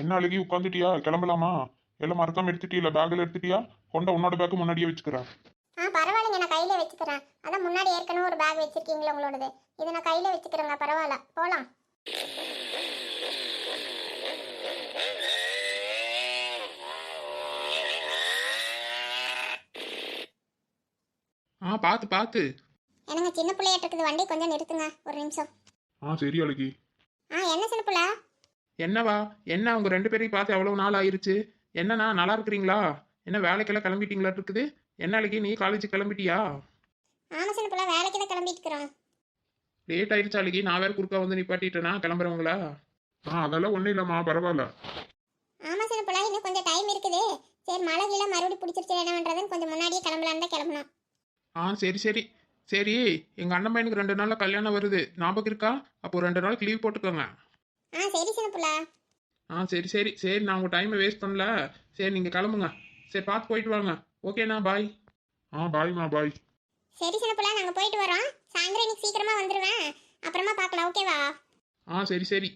என்ன அழுகி உட்காந்துட்டியா கிளம்பலாமா? எல்லாம் மறக்காம எடுத்துட்டியா? பேக்கில் எடுத்துட்டியா? கொண்ட உன்னோட பேக்கு முன்னாடியே வச்சுக்கிறேன் ஆ பரவாயில்லைங்க நான் கையில வச்சுக்கிறேன். அதான் முன்னாடி ஏற்கனவே ஒரு பேக் வச்சிருக்கீங்களா உங்களோடது. இதை நான் கையில வச்சுக்கிறேங்க பரவாயில்ல. போலாம். ஆ பார்த்து பார்த்து எனக்கு சின்ன பிள்ளையாட்டு இருக்குது வண்டி கொஞ்சம் நிறுத்துங்க. ஒரு நிமிஷம். ஆ சரி அழுகி. ஆ என்ன சின்ன பிள்ளை? என்னவா? என்ன அவங்க ரெண்டு பேரையும் பார்த்து எவ்வளோ நாள் ஆயிருச்சு? என்னண்ணா நல்லா இருக்கிறீங்களா? என்ன வேலைக்கெல்லாம் கிளம்பிட்டீங்களா இருக்குது? என்ன அழகி நீ காலேஜ் கிளம்பிட்டியா? ஆமா சின்ன பிள்ளை வேலைக்கு தான் கிளம்பிட்டு இருக்கிறோம் லேட் ஆயிருச்சு அழகி? நான் வேற குறுக்கா வந்து நிப்பாட்டிட்டேனா? கிளம்புறவங்களா? ஆ அதெல்லாம் ஒன்றும் இல்லைம்மா பரவாயில்ல. ஆமா சின்ன பிள்ளை இன்னும் கொஞ்சம் டைம் இருக்குது. சரி மழை கீழே மறுபடியும் பிடிச்சிருச்சு என்ன பண்றதுன்னு கொஞ்சம் முன்னாடியே கிளம்பலான்னு தான் கிளம்பணும் ஆ சரி சரி. சரி எங்கள் அண்ணன் பையனுக்கு ரெண்டு நாளில் கல்யாணம் வருது. ஞாபகம் இருக்கா? அப்போ ரெண்டு நாளைக்கு லீவ் போட்டுக்கோங்க. ஆ சரி சின்ன பிள்ளை ஆ சரி சரி. சரி நான் உங்கள் டைமை வேஸ்ட் பண்ணல. சரி நீங்கள் கிளம்புங்க. சரி பார்த்து போயிட்டு வாங்க. ஓகேண்ணா பாய் ஆ பாய்மா பாய் சரி சின்ன பிள்ளை நாங்க போயிட்டு வரோம் சாயந்தரம் இன்னைக்கு சீக்கிரமா வந்துருவேன். அப்புறமா பார்க்கலாம் ஓகேவா ஆ சரி சரி.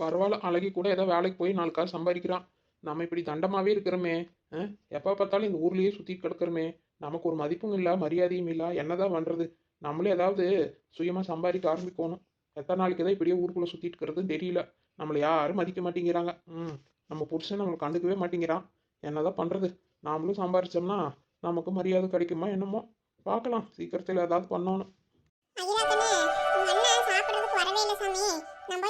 பரவாயில்ல. அழகி கூட ஏதோ வேலைக்கு போய் நாலு காசு சம்பாதிக்கிறான். நம்ம இப்படி தண்டமாவே இருக்கிறோமே எப்போ பார்த்தாலும் இந்த ஊர்லயே சுற்றி கிடக்கிறோமே. நமக்கு ஒரு மதிப்பும் இல்லை மரியாதையும் இல்லை. என்னதான் பண்ணுறது நம்மளே ஏதாவது சுயமாக சம்பாதிக்க ஆரம்பிக்கணும். எத்தனை நாளைக்கு தான் இப்படியே ஊருக்குள்ளே சுற்றிட்டு இருக்கிறதுன்னு தெரியல. நம்மளை யாரும் மதிக்க மாட்டேங்கிறாங்க. ம். நம்ம புருஷன் நம்மளை கண்டுக்கவே மாட்டேங்கிறான். என்னதான் பண்ணுறது நாமளும் சம்பாரிச்சோம்னா நமக்கு மரியாதை கிடைக்குமா என்னமோ? பார்க்கலாம். சீக்கிரத்தில் ஏதாவது பண்ணணும். ஐயா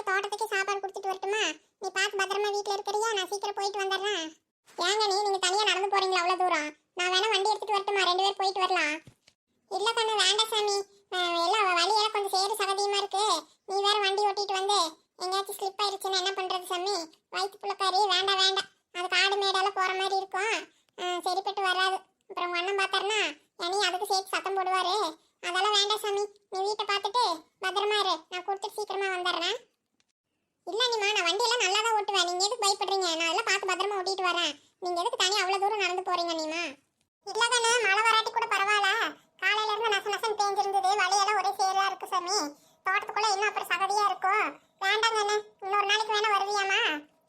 தோட்டத்துக்கு சாப்பாடு கொடுத்துட்டு வரட்டுமா? நீ பார்த்து பத்திரமா வீட்ல இருக்கிறியா? நான் சீக்கிரம் போயிட்டு வந்துடுறேன். ஏங்க நீ நீங்க தனியா நடந்து போறீங்களா அவ்வளவு தூரம்? நான் வேணா வண்டி எடுத்துட்டு வரட்டுமா? ரெண்டு பேர் போயிட்டு வரலாம். இல்ல கண்ணு வேண்டாம் சாமி. எல்லாம் வழியெல்லாம் கொஞ்சம் சேறு சகதியமா இருக்கு. நீ வேற வண்டி ஓட்டிட்டு வந்து. எங்கேயாச்சும் ஸ்லிப் ஆயிருச்சுன்னா என்ன பண்றது சாமி? வயிற்று புள்ளக்காரி வேண்டாம் வேண்டாம். அது காடு மேடால போற மாதிரி இருக்கும். சரிப்பட்டு வராது. அப்புறம் உங்க அண்ணன் பார்த்தாருன்னா இனி அதுக்கு சேர்த்து சத்தம் போடுவாரு. அதெல்லாம் வேண்டாம் சாமி. நீ வீட்டை பார்த்துட்டு பத்திரமா இரு. நான் கொடுத்துட்டு சீக்கிரமா வந்துடுறேன். இல்லை நீமா நான் வண்டியெல்லாம் நல்லா தான் ஓட்டுவேன். நீங்க எதுக்கு பயப்படுறீங்க? நான் எல்லாம் பார்த்து பத்திரமா ஓட்டிட்டு வரேன். நீங்க எதுக்கு தனியா அவ்வளவு தூரம் நடந்து போறீங்க நீமா? இல்ல தானே மழை வராட்டி கூட பரவாயில்ல. காலையில இருந்து நச நசன் தேஞ்சிருந்தது வழியெல்லாம் ஒரே சேரா இருக்கு சாமி. தோட்டத்துக்குள்ள இன்னும் அப்புறம் சகதியா இருக்கும். வேண்டாம் தானே இன்னொரு நாளைக்கு வேணா வருவியாமா?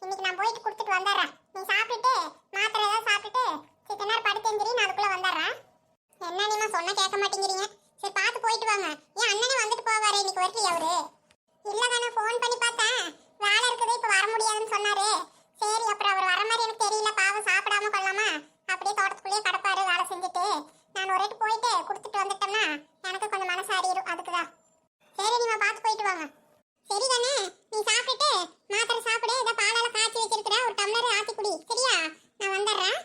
இன்னைக்கு நான் போயிட்டு கொடுத்துட்டு வந்துடுறேன். நீ சாப்பிட்டுட்டு மாத்திரை ஏதாவது சாப்பிட்டுட்டு சித்த நேரம் படுத்தேந்திரி நான் அதுக்குள்ள வந்துடுறேன். என்ன நீமா சொன்னா கேட்க மாட்டேங்கிறீங்க? சரி பார்த்து போயிட்டு வாங்க. என் அண்ணனே வந்துட்டு போவாரு இன்னைக்கு வரலையா அவரு? இல்ல தானே ஃபோன் பண்ணி பார்த்தேன். வேலை இருக்குது இப்போ வர முடியாதுன்னு சொன்னாரு. சரி அப்புறம் அவர் வர மாதிரி எனக்கு தெரியல. நான் ஒரு ரேட்டு போயிட்டு கொடுத்துட்டு வந்துட்டோம்னா எனக்கு கொஞ்சம் மனசு அதுக்கு தான் சரி நீமா பார்த்து போயிட்டு வாங்க. சரி தானே? நீ சாப்பிட்டுட்டு மாத்திரை சாப்பிடு இதை பாலெல்லாம் காய்ச்சி வச்சிருக்கிற ஒரு டம்ளர் ஆத்தி குடி. சரியா? நான் வந்துடுறேன்.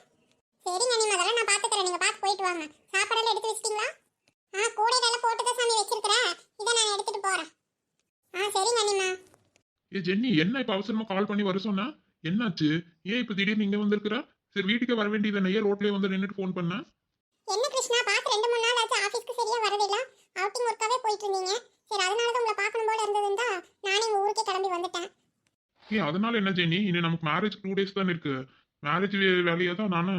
சரிங்க நீ அதெல்லாம் நான் பார்த்துக்கிறேன். நீங்கள் பார்த்து போயிட்டு வாங்க. சாப்பாடெல்லாம் எடுத்து வச்சிட்டீங்களா? ஆ கூடையில போட்டு தான் சாமி வச்சிருக்கிறேன் இதை நான் எடுத்துட்டு போகிறேன் ஆ சரிங்க அண்ணிமா ஏ ஜென்னி என்ன இப்போ அவசரமாக கால் பண்ணி வர சொன்னா? என்னாச்சு? ஏன் இப்போ திடீர்னு இங்கே வந்திருக்கிறா? சரி வீட்டுக்கே வர வேண்டியது ஏன் ரோட்லயே வந்து நின்றுட்டு ஃபோன் பண்ண என்ன கிருஷ்ணா பார்த்து ரெண்டு மூணு நாள் ஆச்சு ஆஃபீஸ்க்கு சரியா வரதில்ல அவுட்டிங் போயிட்டு இருந்தீங்க சரி அதனால தான் உங்களை பார்க்கணும் போல இருந்ததுன்னு தான் நானே உங்க ஊருக்கே கிளம்பி வந்துட்டேன். ஏன் அதனால என்ன ஜெனி? இன்னும் நமக்கு மேரேஜ் டூ டேஸ் தானே இருக்கு. மேரேஜ் வேலையை தான் நான்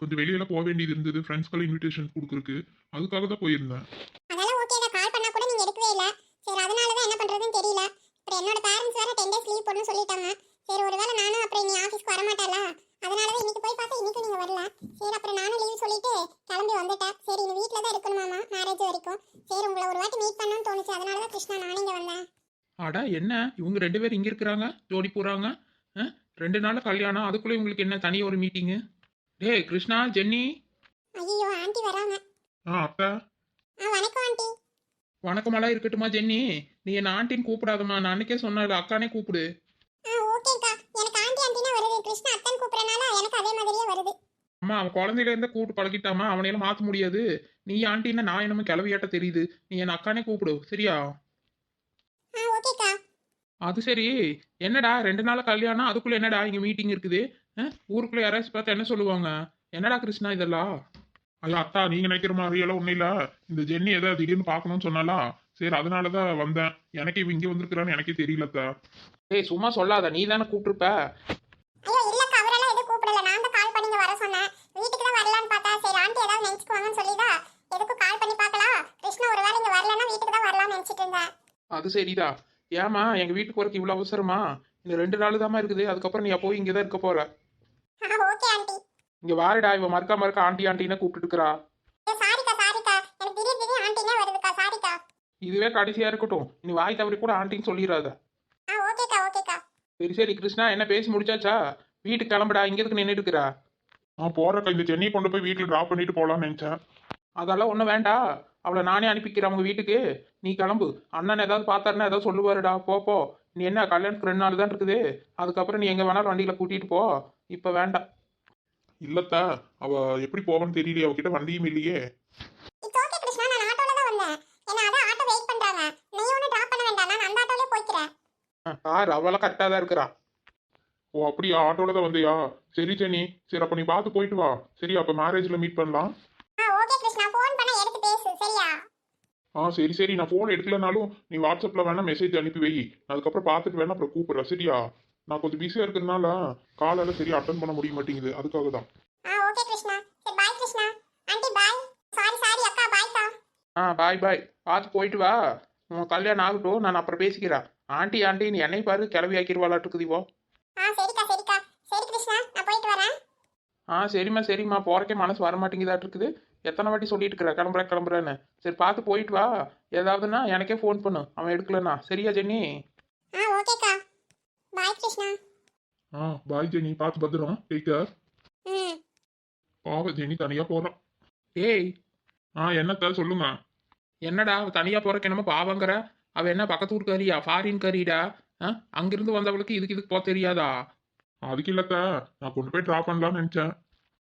கொஞ்சம் வெளியெல்லாம் போக வேண்டியது இருந்தது. ஃப்ரெண்ட்ஸ்க்கெல்லாம் இன்விடேஷன் கொடுக்குறக்கு அதுக்காக தான் போயிருந்தேன். அதெல்லாம் ஓகே தான். கால் பண்ணா கூட நீங்க எடுக்கவே இல்ல. சரி அதனால தான் என்ன பண்றதுன்னு தெரியல. அப்புறம் என்னோட பேரண்ட்ஸ் வேற டென் டேஸ் லீவ் போடணும்னு சொல்லிட்டாங்க. சரி ஒருவேளை நானும் அப்புறம் நீ ஆஃபீஸ்க்கு வர மாட்டேல அதனால தான் இன்னைக்கு போய் பார்த்தா இன்னைக்கு நீங்க வரல. சரி அப்புறம் நானும் லீவ் சொல்லிட்டு கிளம்பி வந்துட்டேன் சரி இந்த வீட்ல தான் இருக்கணுமாமா மேரேஜ் வரைக்கும் சரி உங்களை ஒரு வாட்டி மீட் பண்ணணும்னு தோணுச்சு அதனால தான் கிருஷ்ணா நானே இங்க வந்தேன் அடா என்ன? இவங்க ரெண்டு பேரும் இங்கே இருக்கிறாங்க ஜோடி போகிறாங்க ரெண்டு நாள் கல்யாணம் அதுக்குள்ளே இவங்களுக்கு என்ன தனி ஒரு மீட்டிங்கு டேய் கிருஷ்ணா ஜென்னி. ஐயோ ஆண்டி வராங்க. ஆ ஆ வணக்கம் ஆண்டி. வணக்கமெல்லாம் இருக்கட்டுமா ஜென்னி. நீ என்ன ஆண்டின்னு கூப்பிடாதம்மா நான் அன்னைக்கே சொன்னல அக்கானே கூப்பிடு. ஓகேக்கா எனக்கு ஆண்டி ஆண்டினா வருது. கிருஷ்ணா அத்தன் கூப்பிடறனால எனக்கு அதே மாதிரியே வருது. அம்மா அவன் குழந்தையில இருந்தே கூப்பிட்டு பழகிட்டாமா அவனையெல்லாம் மாற்ற முடியாது. நீ ஆண்டின்னா நான் என்னமோ கிளவியாட்ட தெரியுது. நீ என்ன அக்கானே கூப்பிடு சரியா? அது சரி. என்னடா ரெண்டு நாள் கல்யாணம் அதுக்குள்ள என்னடா இங்க மீட்டிங் இருக்குது? ஊருக்குள்ள யாராச்சும் பார்த்தா என்ன சொல்லுவாங்க? என்னடா கிருஷ்ணா இதெல்லாம்? ஐயோ அத்தா நீங்க நினைக்கிற மாதிரி எல்லாம் ஒண்ணும் இல்ல. இந்த ஜென்னி எதை திடீர்னு பார்க்கணும்னு சொன்னாலா சரி அதனாலதான் வந்தேன். எனக்கு இவ இங்க வந்திருக்கிறான்னு எனக்கே தெரியல அத்தா. ஏய் சும்மா சொல்லாத. நீ தானே கூப்பிட்டுருப்ப. ஐயோ இல்லக்கா அவரெல்லாம் எதுவும் கூப்பிடல. நான் தான் கால் பண்ணி இங்க வர சொன்னேன். வீட்டுக்கு தான் வரலான்னு பார்த்தா சரி ஆண்டி ஏதாவது நினைச்சுக்குவாங்கன்னு சொல்லி தான் எதுக்கும் கால் பண்ணி பார்க்கலாம் கிருஷ்ணா ஒருவேளை இங்க வரலன்னா வீட்டுக்கு தான் வரலாம்னு நினைச்சிட்டு இருந்தேன். அது சரிடா ஏமா எங்க வீட்டுக்கு வரக்கு இவ்வளவு அவசரமா? இன்னும் ரெண்டு நாள் தாம்மா இருக்குது. அதுக்கப்புறம் நீ போய் இங்கே தான் இருக்க போற. ஆ ஓகே ஆண்டி. இங்க வாருடா இவ மறக்கா மறக்க ஆண்டி ஆண்டின்னு கூப்பிட்டு இருக்கிறா ஆண்டினே இதுவே கடைசியா இருக்கட்டும். நீ வாய் தவறி கூட ஆண்டின்னு சொல்லிடாத ஆ ஓகேக்கா ஓகேக்கா. சரி சரி கிருஷ்ணா என்ன பேசி முடிச்சாச்சா? வீட்டுக்கு கிளம்புடா இங்க எதுக்கு நின்றுட்டு இருக்கிறா? நான் போறக்கா. இந்த சென்னையை கொண்டு போய் வீட்டில் ட்ராப் பண்ணிட்டு போலாம்னு நினைச்சேன். அதெல்லாம் ஒன்றும் வேண்டாம் அவளை நானே அனுப்பிக்கிறேன் அவங்க வீட்டுக்கு. நீ கிளம்பு. அண்ணன் ஏதாவது பார்த்தாருன்னா ஏதாவது சொல்லுவாருடா. போ போ. நீ என்ன கல்யாணத்துக்கு ரெண்டு நாள் தான் இருக்குது. அதுக்கப்புறம் நீ எங்கே வேணாலும் வண்டியில் கூட்டிகிட்டு போ. இப்போ வேண்டாம். இல்லத்தா அவ எப்படி போவான்னு தெரியலையே. அவகிட்ட வண்டியும் இல்லையே. இட்ஸ் ஓகே கிருஷ்ணா நான் ஆட்டோல தான் வந்தேன். என்ன அதான் ஆட்டோ வெயிட் பண்றாங்க. நீ ஒன்றும் ட்ராப் பண்ண வேண்டாம். நான் அந்த ஆட்டோலயே போய்க்கிறேன். கார் அவளாம் கரெக்டாக தான் இருக்கிறா. ஓ அப்படியா? ஆட்டோல தான் வந்தியா? சரி சென்னி சரி அப்ப நீ பார்த்து போயிட்டு வா. சரி அப்ப மேரேஜ்ல மீட் பண்ணலாம் ஆ ஓகே கிருஷ்ணா ஃபோன் பண்ண எடுத்து பேசு சரியா ஆ சரி சரி. நான் ஃபோன் எடுக்கலனாலும் நீ வாட்ஸ்அப்ல வேணா மெசேஜ் அனுப்பி வை. அதுக்கப்புறம் பார்த்துட்டு வேணா அப்புறம் கூப்பிடுறேன். சரியா? நான் கொஞ்சம் பிஸியா இருக்கிறதுனால காலையில சரியா அட்டன் பண்ண முடிய மாட்டேங்குது. அதுக்காக தான். ஆ ஓகே கிருஷ்ணா. சரி bye Krishna. Aunty bye sorry sorry அக்கா ஆ பாய் பாய் பார்த்து போயிட்டு வா. உன் கல்யாணம் ஆகட்டும். நான் அப்புறம் பேசிக்கிறேன். ஆண்டி ஆண்டி நீ என்னை பாரு. கிளவி ஆக்கிடுவாளாட்டுக்குதிவோ ஆ சரிக்கா சரிக்கா. சரி கிருஷ்ணா. நான் போயிட்டு வரேன். ஆ சரிம்மா சரிம்மா. போறக்கே மனசு வர மாட்டேங்குதாட்டு இருக்குது எத்தனை வாட்டி சொல்லிட்டு இருக்கிற? கிளம்புறேன் கிளம்புறேன்னு. சரி பார்த்து போயிட்டு வா. ஏதாவதுன்னா எனக்கே ஃபோன் பண்ணு. அவன் எடுக்கலண்ணா சரியா ஜென்னி? ஆ ஓகேக்கா. பாய் கிருஷ்ணா. ஆ பாய் ஜெனி பார்த்து பத்திரம். டேக் கேர் ம். பாவ ஜெனி தனியா போறான். ஏய் ஆ என்னத்த? சொல்லுங்க. என்னடா அவ தனியாக போறக்கு என்னமோ பாவங்கிற? அவ என்ன பக்கத்து ஊர் கறியா? ஃபாரின் கறிடா? ஆ அங்கிருந்து வந்தவளுக்கு இதுக்கு இதுக்கு போக தெரியாதா? அதுக்கு இல்லத்த. நான் கொண்டு போய் ட்ராப் பண்ணலாம்னு நினைச்சேன்.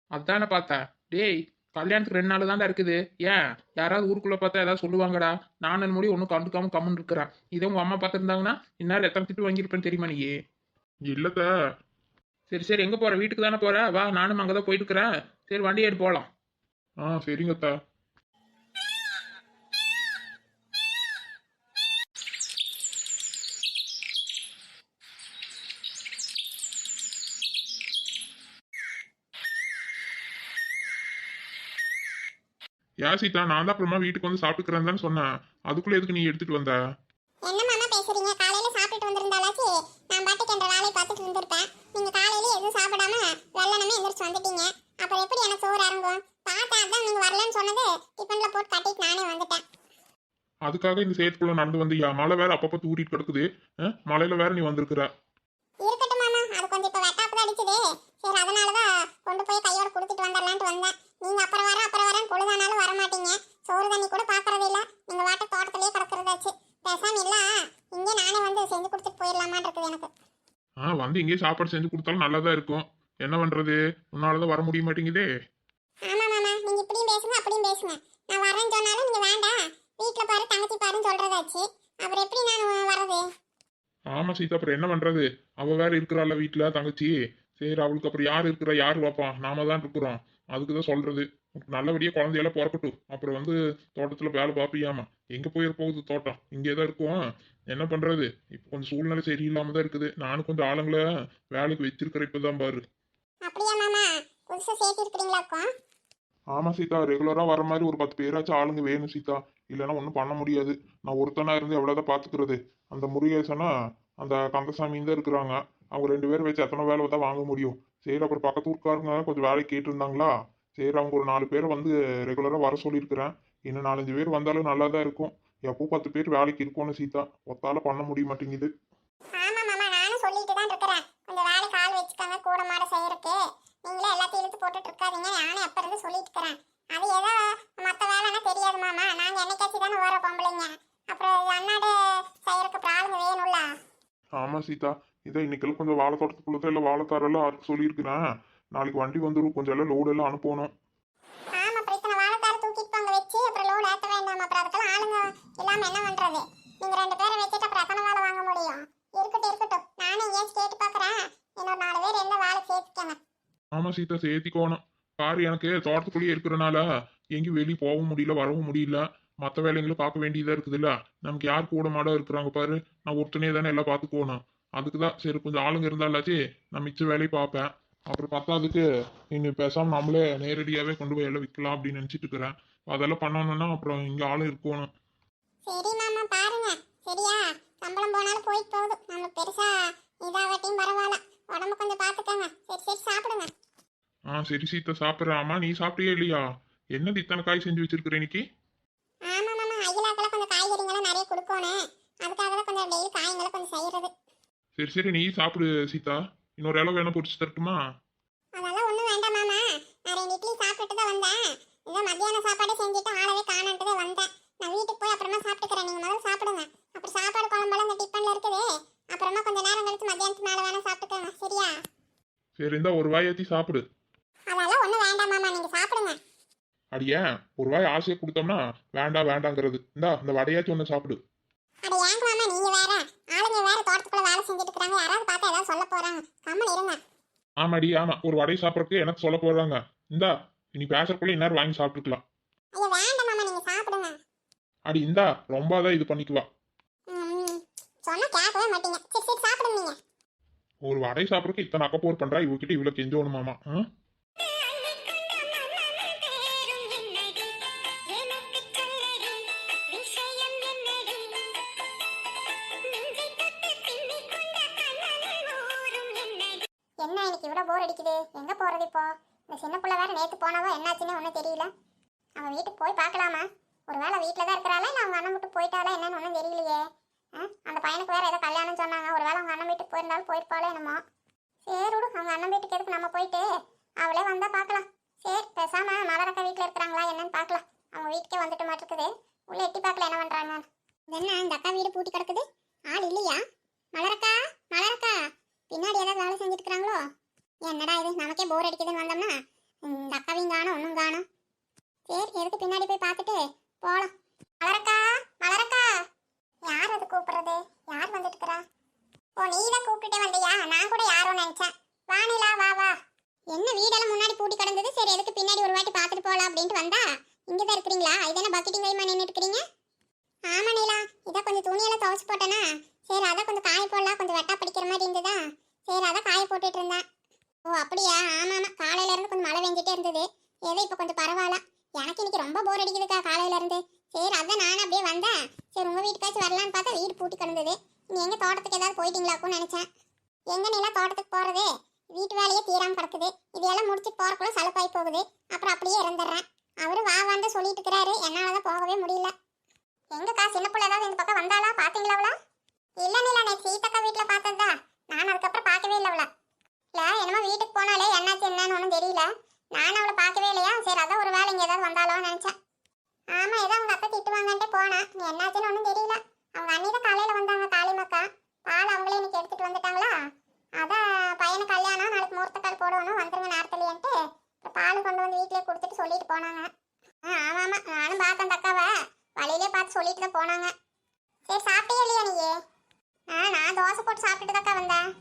அதானே பார்த்தேன். டேய் கல்யாணத்துக்கு ரெண்டு நாள் தான்டா இருக்குது. ஏன்? யாராவது ஊருக்குள்ள பார்த்தா ஏதாவது சொல்லுவாங்கடா. நானும் முடி ஒன்றும் கண்டுக்காம கம்முன்னு இருக்கிறேன். இதே உங்க அம்மா பார்த்துருந்தாங்கன்னா இந்நேரம் எத்தனை திட்டு வாங்கியிருப்பேன்னு தெரியுமா நீ? இல்லத்த சரி சரி எங்க போற? வீட்டுக்கு தானே போற? வா நானும் அங்கதான் போயிட்டு இருக்கிறேன். சரி வண்டி ஏறி போலாம் ஆ சரிங்கத்தா யா சீதா நான் தான் அப்புறமா வீட்டுக்கு வந்து சாப்பிட்டுக்கிறேன் தான் சொன்னேன். அதுக்குள்ள எதுக்கு நீ எடுத்துட்டு வந்த? என்ன மாமா பேசுறீங்க? காலையில சாப்பிட்டுட்டு வந்திருந்தாலாச்சு. நான் பாட்டுக்கு என்ற வேலையை பார்த்துட்டு இருந்திருப்பேன் நீங்க காலையில எதுவும் சாப்பிடாம வெள்ளனமே எந்திரிச்சு வந்துட்டீங்க. அப்புறம் எப்படி எனக்கு சோறு இறங்கும் பார்த்தேன் அதான் நீங்க வரலன்னு சொன்னது. டிஃபன்ல போட்டு கட்டிட்டு நானே வந்துட்டேன். அதுக்காக இந்த சேத்துக்குள்ள நடந்து வந்தியா மழை வேற அப்பப்போ தூரிட்டு கிடக்குது. மழையில வேற நீ வந்திருக்கிற. இருக்கட்டும் மாமா. அது கொஞ்சம் இப்ப வெட்டாப்பு தான் அடிச்சுது. சரி அதனாலதான் கொண்டு போய் கையோட கொடுத்துட்டு வந்துடலான்ட்டு வந்தேன் நீங்க அப்புறம் வர அப்புறம் வரேன் பொழுதானாலும் வர மாட்டீங்க சோறு தண்ணி கூட பாக்குறது இல்ல நீங்க வாட்ட தோட்டத்திலேயே கிடக்குறதாச்சு பேசாம இல்ல இங்க நானே வந்து செஞ்சு கொடுத்துட்டு போயிடலாமான் இருக்குது எனக்கு இங்கேயே சாப்பாடு செஞ்சு கொடுத்தாலும் நல்லா தான் இருக்கும். என்ன பண்றது? உன்னாலதான் வர முடிய மாட்டேங்குதே. ஆமா மாமா நீங்க இப்படியும் பேசுங்க அப்படியும் பேசுங்க. நான் வரேன்னு சொன்னாலும் நீங்க வேண்டாம் வீட்ல பாரு தங்கச்சி பாருன்னு சொல்றதாச்சு. அப்புறம் எப்படி நான் வர்றது? ஆமா சீதா அப்புறம் என்ன பண்றது? அவ வேற இருக்கிறாள் வீட்டுல தங்கச்சி. சரி அவளுக்கு அப்புறம் யார் இருக்கிறா யார் பார்ப்பான் நாம தான் இருக்கிறோம். அதுக்கு தான் சொல்றது. நல்லபடியா குழந்தையெல்லாம் பிறக்கட்டும். அப்புறம் வந்து தோட்டத்துல வேலை பார்ப்பியாமா? எங்க போயிட போகுது தோட்டம்? இங்கே தான் இருக்கும். என்ன பண்றது? இப்போ கொஞ்சம் சூழ்நிலை சரியில்லாம தான் இருக்குது. நானும் கொஞ்சம் ஆளுங்களை வேலைக்கு வச்சிருக்கிறேன் இப்பதான் பாரு. ஆமா சீதா. ரெகுலரா வர மாதிரி ஒரு பத்து பேராச்சும் ஆளுங்க வேணும் சீதா. இல்லைன்னா ஒன்றும் பண்ண முடியாது. நான் ஒருத்தனா இருந்து எவ்வளோதான் பார்த்துக்கிறது அந்த முருகேசனா அந்த கந்தசாமியும் தான் இருக்கிறாங்க. அவங்க ரெண்டு பேரும் வச்சு எத்தனை வேலை தான் வாங்க முடியும். சரி அப்புறம் பக்கத்து ஊருக்காரங்க கொஞ்சம் வேலை கேட்டிருந்தாங்களா? சரி அவங்க ஒரு நாலு பேரை வந்து ரெகுலராக வர சொல்லியிருக்கிறேன். இன்னும் நாலஞ்சு பேர் வந்தாலும் நல்லா தான் இருக்கும். எப்போ பத்து பேர் வேலைக்கு இருக்கணும் சீதா. ஒத்தால பண்ண முடிய மாட்டேங்குது. ஆமா மாமா நானும் சொல்லிட்டு தான் இருக்கிறேன். கொஞ்சம் வேலை கால் வச்சுக்கோங்க கூட மாட செய்யறதுக்கு. நீங்களே எல்லாத்தையும் இழுத்து போட்டுட்டு இருக்காதீங்க. நானும் எப்ப இருந்து சொல்லிட்டு இருக்கிறேன் அது ஏதோ மத்த வேலைன்னா தெரியாது மாமா. நாங்க என்னைக்காச்சும் தானே வர பொம்பளைங்க. அப்புறம் அண்ணாடு செய்யறதுக்கு ஆளுங்க வேணும்ல. ஆமா சீதா. இதை இன்னைக்கெல்லாம் கொஞ்சம் வாழை தோட்டத்துக்குள்ளதான் இல்லை வாழைத்தாரெல்லாம் அறுக்க சொல்லியிருக்கிறேன். நாளைக்கு வண்டி வந்துடும் கொஞ்சம் எல்லாம் லோடு எல்லாம் அனுப்பணும். ஆமா இத்தனை வாழைத்தார தூக்கிட்டு போங்க வச்சு. அப்புறம் லோடு ஏத்த வேண்டாம். அப்புறம் அதுக்கெல்லாம் ஆளுங்க இல்லாம என்ன பண்றது? நீங்க ரெண்டு பேரை வச்சுட்டு அப்புறம் எத்தனை வேலை வாங்க முடியும்? இருக்கட்டும் இருக்கட்டும். நானும் எங்கேயாச்சும் கேட்டு பாக்குறேன்? இன்னொரு நாலு பேர் சேர்த்துக்கங்க. ஆமா சீதா சேர்த்திக்கோணும். கார் எனக்கு தோட்டத்துக்குள்ளேயே இருக்கிறனால எங்கேயும் வெளியே போகவும் முடியல வரவும் முடியல. மற்ற வேலைங்களும் பார்க்க வேண்டியதா இருக்குதுல்ல. நமக்கு யார் கூட மாட இருக்கிறாங்க பாரு. நான் ஒருத்தனே தானே எல்லாம் பார்த்துக்கோணும். அதுக்கு தான் சரி கொஞ்சம் ஆளுங்க இருந்தாலாச்சு நான் மிச்ச வேலையை பார்ப்பேன். அப்புறம் பத்தாதுக்கு இன்னும் பேசாம நம்மளே நேரடியாகவே கொண்டு போய் எல்லாம் விற்கலாம் அப்படின்னு நினச்சிட்டு இருக்கிறேன். அதெல்லாம் பண்ணணும்னா அப்புறம் இங்கே ஆளும் இருக்கணும். சரி மாமா பாருங்க. சரியா? சம்பளம் போனாலும் போயிட்டு போகுது. நம்ம பெருசா இதாகட்டையும் பரவாயில்ல. உடம்பு கொஞ்சம் பார்த்துக்கோங்க. சரி சரி சாப்பிடுங்க. ஆ சரி சீதா சாப்பிட்றேன். ஆமா நீ சாப்பிட்டியா இல்லையா? என்னது இத்தனை காய் செஞ்சு வச்சிருக்கிற இன்னைக்கு? ஆமா மாமா. அகிலாக்கெல்லாம் கொஞ்சம் காய்கறிங்கெல்லாம் நிறைய கொடுக்கணும். அதுக்காக தான் கொஞ்சம் டெய்லி காய்களை கொஞ்சம் செய்யறது. சரி சரி நீ சாப்பிடு சீதா. இன்னொரு இலை வேணா பொரிச்சு தரட்டுமா? அதெல்லாம் ஒன்றும் வேண்டாம் மாமா. நான் ரெண்டு இட்லி சாப்பிட்டுட்டு தான் வந்தேன். இதை மத்தியான சாப்பாடு செஞ்சுட்டு ஆளவே காணான்ட்டு தான் வந்தேன். நான் வீட்டுக்கு போய் அப்புறமா சாப்பிட்டுக்கிறேன். நீங்கள் முதல்ல சாப்பிடுங்க. அப்புறம் சாப்பாடு குழம்பெல்லாம் இந்த டிஃபனில் இருக்குது. அப்புறமா கொஞ்சம் நேரம் கழிச்சு மத்தியானத்துக்கு மேலே வேணா சாப்பிட்டுக்கோங்க. சரியா? சரி இந்தா ஒரு வாய் ஏற்றி சாப்பிடு. அதெல்லாம் ஒன்றும் வேண்டாம் மாமா. நீங்கள் சாப்பிடுங்க. அடியே ஒரு வாய் ஆசையை கொடுத்தோம்னா வேண்டாம் வேண்டாங்கிறது. இந்தா இந்த வடையாச்சும் ஒன்று சாப்பிடு அட ஏங்க மாமா நீங்க வேற ஆளுங்க வேற தோட்டத்துக்குள்ள வேலை செஞ்சுட்டு இருக்காங்க யாராவது பார்த்தா ஏதாவது சொல்ல போறாங்க. கம்மன் இருங்க. ஆமாடி ஆமா. ஒரு வடை சாப்பிட்றதுக்கு எனக்கு சொல்ல போறாங்க. இந்தா நீ பேசுறதுக்குள்ள இந்நேரம் வாங்கி சாப்பிட்டுக்கலாம். ஐயோ வேண்டாம் மாமா நீங்க சாப்பிடுங்க. அடி இந்தா ரொம்ப தான் இது பண்ணிக்குவா. ம், சொன்னா கேட்கவே மாட்டீங்க. சரி சரி சாப்பிடுங்க ஒரு வடை சாப்பிட்றதுக்கு இத்தனை அக்கப்போர் பண்றா? இவகிட்ட இவ்வளோ கெஞ்சோணுமாமா ஆ? எங்க போறது இப்போ? இந்த சின்ன பிள்ளை வேற நேத்து போனவோ என்னாச்சுன்னு ஒன்றும் தெரியல. அவன் வீட்டுக்கு போய் பார்க்கலாமா? ஒருவேளை வீட்டில் தான் இருக்கிறாளா? இல்லை அவங்க அண்ணன் விட்டு போயிட்டாளா? என்னன்னு ஒன்றும் தெரியலையே. ஆ, அந்த பையனுக்கு வேற ஏதோ கல்யாணம் சொன்னாங்க. ஒருவேளை அவங்க அண்ணன் வீட்டுக்கு போயிருந்தாலும் போயிருப்பாளோ என்னமோ. சரி விடு அவங்க அண்ணன் வீட்டுக்கு எதுக்கு நம்ம போயிட்டு? அவளே வந்தால் பார்க்கலாம். சரி பேசாம மலரக்கா வீட்டில் இருக்கிறாங்களா என்னன்னு பார்க்கலாம். அவங்க வீட்டுக்கே வந்துட்டு மாட்டிருக்குது. உள்ள எட்டி பார்க்கல என்ன பண்றாங்க? என்ன இந்த அக்கா வீடு பூட்டி கிடக்குது? ஆள் இல்லையா? மலரக்கா மலரக்கா பின்னாடி ஏதாவது வேலை செஞ்சுட்டு இருக்கிறாங்களோ? என்னடா இது? நமக்கே போர் அடிக்குதுன்னு வந்தோம்னா இந்த அக்காவையும் காணும் ஒன்றும் காணும். சரி எதுக்கு பின்னாடி போய் பார்த்துட்டு போகலாம் மலரக்கா மலரக்கா யார் அது கூப்பிடுறது? யார் வந்துட்டுக்கிறா ஓ நீ தான் கூப்பிட்டுட்டே வந்தியா? நான் கூட யாரோ நினச்சேன். வானிலா வா வா. என்ன வீடெல்லாம் முன்னாடி பூட்டி கிடந்தது? சரி எதுக்கு பின்னாடி ஒரு வாட்டி பார்த்துட்டு போகலாம் அப்படின்ட்டு வந்தா? இங்கே தான் இருக்கிறீங்களா? இதென்ன பக்கெட்டிங் கைமா நின்றுட்டு இருக்கிறீங்க ஆமா நீலா. இதை கொஞ்சம் துணியெல்லாம் துவைச்சு போட்டேனா? சரி அதான் கொஞ்சம் காய போடலாம். கொஞ்சம் வெட்டா படிக்கிற மாதிரி இருந்ததா? சரி அதான் காய போட்டுட்டு இருந்தேன். ஓ அப்படியா? ஆமா ஆமா காலையில இருந்து கொஞ்சம் மழை பெஞ்சிட்டே இருந்தது. ஏதோ இப்போ கொஞ்சம் பரவாயில்ல. எனக்கு இன்னைக்கு ரொம்ப போர் அடிக்குதுக்கா காலையில இருந்து. சரி அதான் நானும் அப்படியே வந்தேன். சரி உங்க வீட்டுக்காச்சும் வரலான்னு பார்த்தா வீடு பூட்டி கிடந்தது. நீ எங்க தோட்டத்துக்கு ஏதாவது போயிட்டீங்களாக்கும்னு நினைச்சேன். எங்க நிலா தோட்டத்துக்கு போறது? வீட்டு வேலையே தீராம கிடக்குது. இதையெல்லாம் முடிச்சுட்டு போறக்குள்ள சலுப்பாய் போகுது. அப்புறம் அப்படியே இறந்துடுறேன். அவரு வா வந்து சொல்லிட்டு இருக்கிறாரு. என்னாலதான் போகவே முடியல. எங்கக்கா சின்ன பிள்ளை ஏதாவது இந்த பக்கம் வந்தாளா? பாத்தீங்களா அவளா இல்ல நீலா நேற்று சீத்தக்கா வீட்டுல பார்த்ததா? நான் அதுக்கப்புறம் பார்க்கவே இல்லை இல்லை என்னமோ வீட்டுக்கு போனாலே என்னாச்சு என்னன்னு ஒன்றும் தெரியல. நானும் அவளை பார்க்கவே இல்லையா? சரி அதான் ஒரு வேலை இங்கே ஏதாவது வந்தாலோன்னு நினச்சேன். ஆமாம் ஏதோ அவங்க அத்தை திட்டுவாங்கன்ட்டு போனேன் நீ என்னாச்சுன்னு ஒன்றும் தெரியல. அவங்க அண்ணி தான் காலையில் வந்தாங்க காளிமக்கா பால் அவங்களே இன்னைக்கு எடுத்துட்டு வந்துட்டாங்களா? அதான் பையனை கல்யாணம் நாளைக்கு முகூர்த்த கால் போடணும் வந்துருங்க இப்போ பால் கொண்டு வந்து வீட்டிலே கொடுத்துட்டு சொல்லிட்டு போனாங்க. ஆ ஆமாம் ஆமாம் நானும் பார்த்தேன் தக்காவை வழியிலே பார்த்து சொல்லிட்டு தான் போனாங்க. சரி சாப்பிட்டே இல்லையா நீ ஆ நான் தோசை போட்டு சாப்பிட்டுட்டு தக்கா வந்தேன்.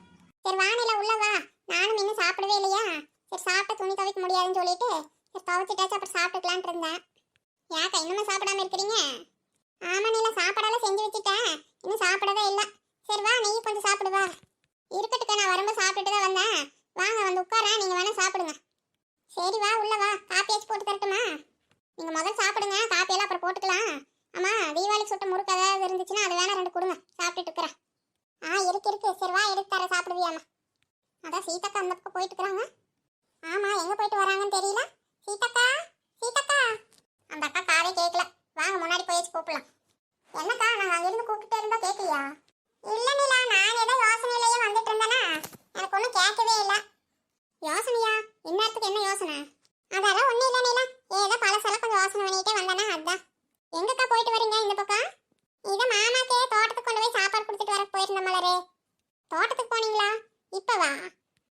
சரி வானில உள்ள வா. நானும் இன்னும் சாப்பிடவே இல்லையா? சரி சாப்பிட்ட துணி துவைக்க முடியாதுன்னு சொல்லிட்டு சரி துவைச்சிட்டாச்சு அப்புறம் சாப்பிட்டுக்கலான்ட்டு இருந்தேன். ஏக்கா இன்னுமே சாப்பிடாம இருக்கிறீங்க? ஆமா நீல சாப்பாடெல்லாம் செஞ்சு வச்சுட்டேன். இன்னும் சாப்பிடவே இல்லை. சரி வா நீ கொஞ்சம் சாப்பிடுவா இருக்கட்டுக்கா நான் வரும்போது சாப்பிட்டுட்டு தான் வந்தேன். வாங்க வந்து உட்காரேன். நீங்கள் வேணால் சாப்பிடுங்க. சரி வா உள்ள வா. காப்பியாச்சும் போட்டு தரட்டுமா? நீங்கள் முதல் சாப்பிடுங்க. காப்பியெல்லாம் அப்புறம் போட்டுக்கலாம். ஆமாம் தீபாவளி சுட்ட முறுக்கு ஏதாவது இருந்துச்சுன்னா அது வேணால் ரெண்டு கொடுங்க. சாப்பிட்டுட்டு இருக்கிறேன். ஆ இருக்கு இருக்கு. சரி வா எடுத்து தர சாப்பிடுவியாமா அதான் சீதக்கா அந்த பக்கம் போயிட்டு இருக்கிறாங்க. ஆமா எங்க போயிட்டு வராங்கன்னு தெரியல. சீதக்கா சீதக்கா. அந்த அக்கா காவே கேட்கல வாங்க முன்னாடி போய் கூப்பிடலாம். என்னக்கா நாங்க அங்கிருந்து கூப்பிட்டு இருந்தா கேட்கலையா இல்ல நிலா நான் ஏதோ யோசனையிலேயே வந்துட்டு இருந்தேனா? எனக்கு ஒன்றும் கேட்கவே இல்லை. யோசனையா? இந்நேரத்துக்கு என்ன யோசனை? அதெல்லாம் ஒன்றும் இல்லை நிலா. ஏதோ பழசெல்லாம் கொஞ்சம் யோசனை பண்ணிட்டே வந்தேனா? அதான். எங்கக்கா போயிட்டு வரீங்க இந்த பக்கம்? இதை மாமாக்கே தோட்டத்துக்கு கொண்டு போய் சாப்பாடு கொடுத்துட்டு வர போயிருந்த மலரே. தோட்டத்துக்கு போனீங்களா? இப்பவா?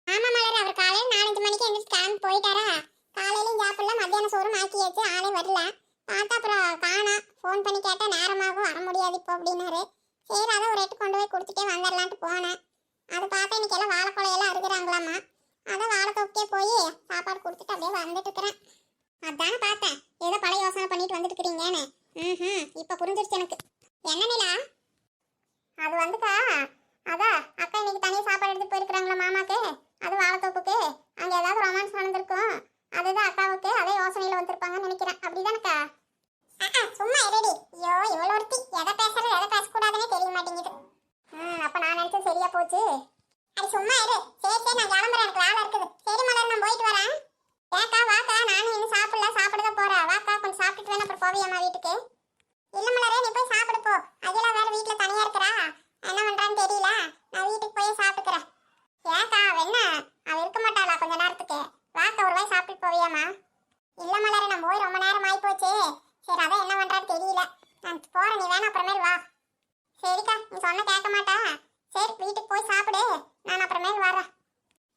ஆமா மலர் அவர் காலையில நாலஞ்சு மணிக்கு எந்திரிச்சு கிளம்பி போயிட்டாரா? காலையிலும் சாப்பிடல மத்தியானம் சோறும் ஆக்கியாச்சு ஆளே வரல. பார்த்தா அப்புறம் காணா ஃபோன் பண்ணி கேட்டால் நேரமாகும் வர முடியாது இப்போ அப்படின்னாரு. சரி அதை ஒரு எட்டு கொண்டு போய் கொடுத்துட்டே வந்துடலான்ட்டு போனேன். அது பார்த்தா இன்னைக்கு எல்லாம் வாழைக்கொலையெல்லாம் அறுக்கிறாங்களாம்மா அதை வாழைத்தொக்கே போய் சாப்பாடு கொடுத்துட்டு அப்படியே வந்துட்டு இருக்கிறேன் அதானே பார்த்தேன். ஏதோ பழைய யோசனை பண்ணிட்டு வந்துட்டு இருக்கிறீங்கன்னு ம் இப்போ புரிஞ்சிருச்சு எனக்கு. என்ன நிலா? அது வந்துக்கா அதான் அக்கா இன்னைக்கு தனியாக சாப்பாடு எடுத்து போயிருக்கிறாங்களா மாமாக்கு? அது வாழைத்தோப்புக்கு. சாப்பிட்டு போவியாமா இல்ல மலர நான் போய் ரொம்ப நேரம் ஆயி போச்சு சரி அதான் என்ன பண்றான்னு தெரியல. நான் போறேன் நீ வேணா அப்புறமேல் வா. சரிக்கா நீ சொன்ன கேட்க மாட்டா. சரி வீட்டுக்கு போய் சாப்பிடு. நான் அப்புறமேல் வரேன்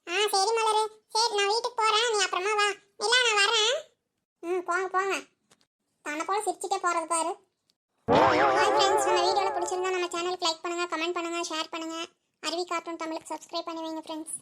ஆ சரி மலரு. சரி நான் வீட்டுக்கு போறேன். நீ அப்புறமா வா. இல்ல நான் வரேன் ம் போங்க போங்க. தன்னை போல சிரிச்சுட்டே போறது பாரு. ஹாய் ஃப்ரெண்ட்ஸ் நம்ம வீடியோவில் பிடிச்சிருந்தா நம்ம சேனலுக்கு லைக் பண்ணுங்க கமெண்ட் பண்ணுங்க ஷேர் பண்ணுங்க. அருவி கார்ட்டூன் தமிழுக்கு சப்ஸ்கிரைப் பண்ணி வைங்க ஃப்ரெண்ட்ஸ்